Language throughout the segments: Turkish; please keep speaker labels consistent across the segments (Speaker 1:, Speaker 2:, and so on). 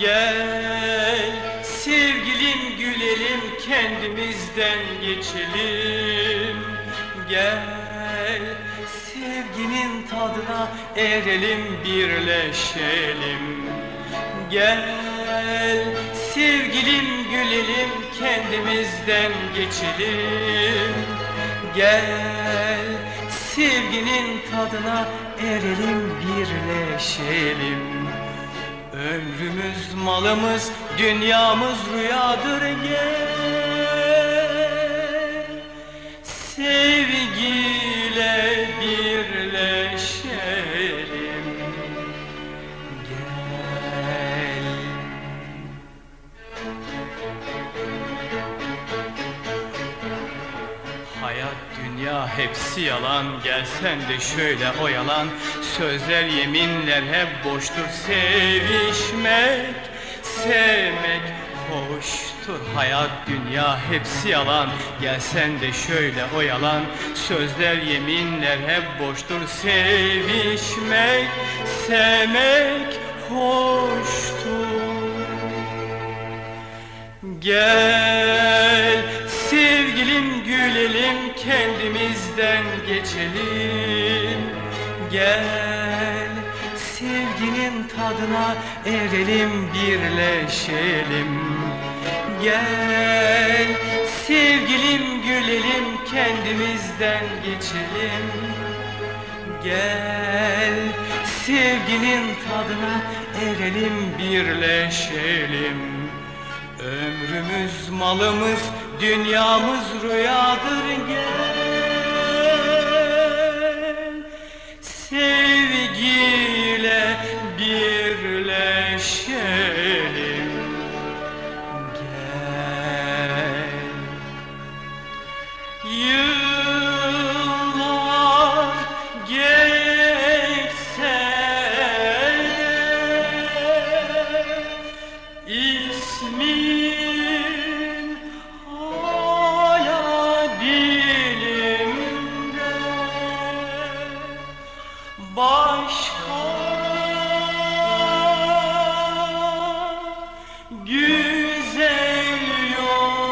Speaker 1: Gel sevgilim gülelim kendimizden geçelim. Gel sevginin tadına erelim birleşelim. Gel sevgilim gülelim kendimizden geçelim. Gel sevginin tadına erelim birleşelim Ömrümüz malımız dünyamız rüyadır gel dünya hepsi yalan Gelsen de şöyle oyalan. Sözler yeminler hep boştur Sevişmek, sevmek hoştur Hayat dünya hepsi yalan Gelsen de şöyle oyalan. Sözler yeminler hep boştur Sevişmek, sevmek hoştur Gel kendimizden geçelim. Gel sevginin tadına erelim birleşelim. Gel sevgilim gülelim kendimizden geçelim. Gel sevginin tadına erelim birleşelim. Ömrümüz malımız dünyamız rüyadır gel güzel yoktur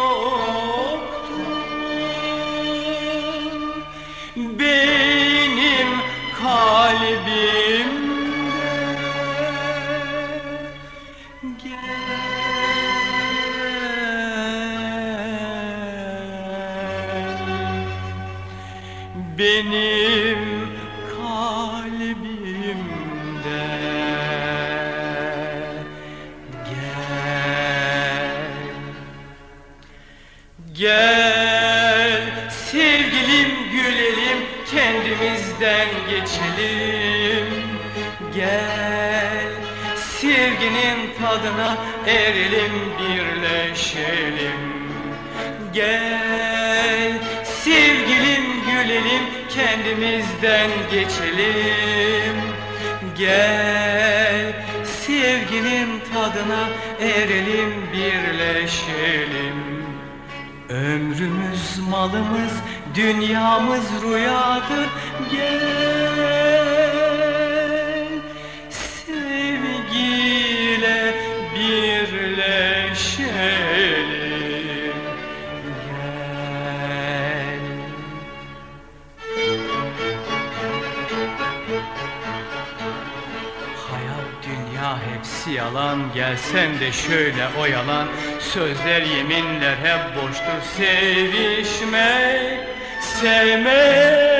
Speaker 1: benim kalbimde. Gel. Benim Gel sevgilim gülelim kendimizden geçelim. Gel sevginin tadına erelim birleşelim. Gel sevgilim gülelim kendimizden geçelim. Gel sevginin tadına erelim birleşelim Ömrümüz malımız dünyamız rüyadır. Gel dünya hepsi yalan Gelsen de şöyle oyalan. Sözler yeminler hep boştur Sevişmek, sevmek